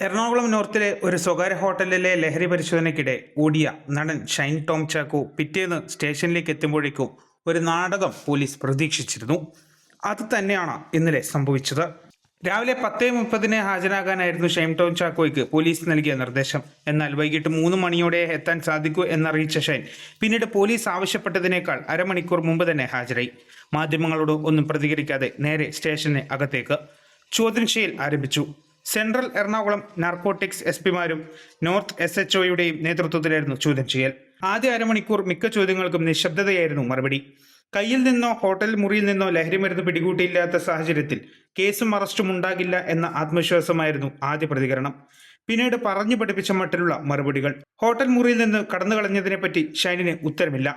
എറണാകുളം നോർത്തിലെ ഒരു സ്വകാര്യ ഹോട്ടലിലെ ലഹരി പരിശോധനയ്ക്കിടെ ഓടിയ നടൻ ഷൈൻ ടോം ചാക്കോ പിറ്റേന്ന് സ്റ്റേഷനിലേക്ക് എത്തുമ്പോഴേക്കും ഒരു നാടകം പോലീസ് പ്രതീക്ഷിച്ചിരുന്നു. അത് തന്നെയാണ് ഇന്നലെ സംഭവിച്ചത്. രാവിലെ പത്തേ മുപ്പതിന് ഹാജരാകാനായിരുന്നു ഷൈൻ ടോം ചാക്കോയ്ക്ക് പോലീസ് നൽകിയ നിർദ്ദേശം. എന്നാൽ വൈകിട്ട് മൂന്ന് മണിയോടെ എത്താൻ സാധിക്കൂ എന്നറിയിച്ച ഷൈൻ പിന്നീട് പോലീസ് ആവശ്യപ്പെട്ടതിനേക്കാൾ അരമണിക്കൂർ മുമ്പ് തന്നെ ഹാജരായി. മാധ്യമങ്ങളോട് ഒന്നും പ്രതികരിക്കാതെ നേരെ സ്റ്റേഷന് അകത്തേക്ക്. ചോദ്യം ചെയ്യൽ ആരംഭിച്ചു. സെൻട്രൽ എറണാകുളം നാർക്കോട്ടിക്സ് എസ് പിമാരും നോർത്ത് എസ് എച്ച് ഒയുടെയും നേതൃത്വത്തിലായിരുന്നു ചോദ്യം ചെയ്യൽ. ആദ്യ അരമണിക്കൂർ മിക്ക ചോദ്യങ്ങൾക്കും നിശബ്ദതയായിരുന്നു മറുപടി. കയ്യിൽ നിന്നോ ഹോട്ടൽ മുറിയിൽ നിന്നോ ലഹരിമരുന്ന് പിടികൂട്ടിയില്ലാത്ത സാഹചര്യത്തിൽ കേസും അറസ്റ്റും ഉണ്ടാകില്ല എന്ന ആത്മവിശ്വാസമായിരുന്നു ആദ്യ പ്രതികരണം. പിന്നീട് പറഞ്ഞു പഠിപ്പിച്ച മട്ടിലുള്ള മറുപടികൾ. ഹോട്ടൽ മുറിയിൽ നിന്ന് കടന്നു കളഞ്ഞതിനെപ്പറ്റി ഷൈനിന് ഉത്തരമില്ല.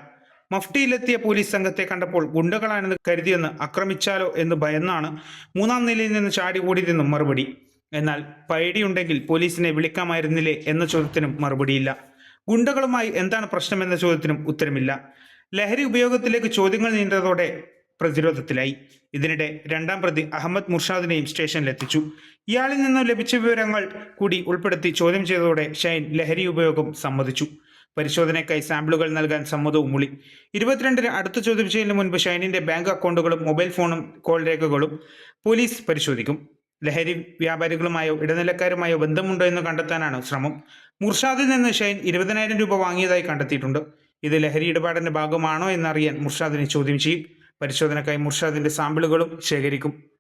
മഫ്റ്റിയിലെത്തിയ പോലീസ് സംഘത്തെ കണ്ടപ്പോൾ ഗുണ്ടകളാണെന്ന് കരുതിയെന്ന് ആക്രമിച്ചാലോ എന്ന് ഭയന്നാണ് മൂന്നാം നിലയിൽ നിന്ന് ചാടി ഓടിയതെന്നും മറുപടി. എന്നാൽ പൈഡിയുണ്ടെങ്കിൽ പോലീസിനെ വിളിക്കാമായിരുന്നില്ലേ എന്ന ചോദ്യത്തിനും മറുപടിയില്ല. ഗുണ്ടകളുമായി എന്താണ് പ്രശ്നമെന്ന ചോദ്യത്തിനും ഉത്തരമില്ല. ലഹരി ഉപയോഗത്തിലേക്ക് ചോദ്യങ്ങൾ നീണ്ടതോടെ പ്രതിരോധത്തിലായി. ഇതിനിടെ രണ്ടാം പ്രതി അഹമ്മദ് മുർഷാദിനെയും സ്റ്റേഷനിലെത്തിച്ചു. ഇയാളിൽ നിന്നും ലഭിച്ച വിവരങ്ങൾ കൂടി ഉൾപ്പെടുത്തി ചോദ്യം ചെയ്തതോടെ ഷൈൻ ലഹരി ഉപയോഗം സമ്മതിച്ചു. പരിശോധനയ്ക്കായി സാമ്പിളുകൾ നൽകാൻ സമ്മതവും മൂളി. ഇരുപത്തിരണ്ടിന് അടുത്ത ചോദ്യം ചെയ്യലിന് മുൻപ് ഷൈനിന്റെ ബാങ്ക് അക്കൗണ്ടുകളും മൊബൈൽ ഫോണും കോൾ രേഖകളും പോലീസ് പരിശോധിക്കും. ലഹരി വ്യാപാരികളുമായോ ഇടനിലക്കാരുമായോ ബന്ധമുണ്ടോ എന്ന് കണ്ടെത്താനാണ് ശ്രമം. മുർഷാദിൽ നിന്ന് ഷൈൻ ഇരുപതിനായിരം രൂപ വാങ്ങിയതായി കണ്ടെത്തിയിട്ടുണ്ട്. ഇത് ലഹരി ഇടപാടിന്റെ ഭാഗമാണോ എന്നറിയാൻ മുർഷാദിനെ ചോദ്യം ചെയ്യും. പരിശോധനക്കായി മുർഷാദിന്റെ സാമ്പിളുകളും ശേഖരിക്കും.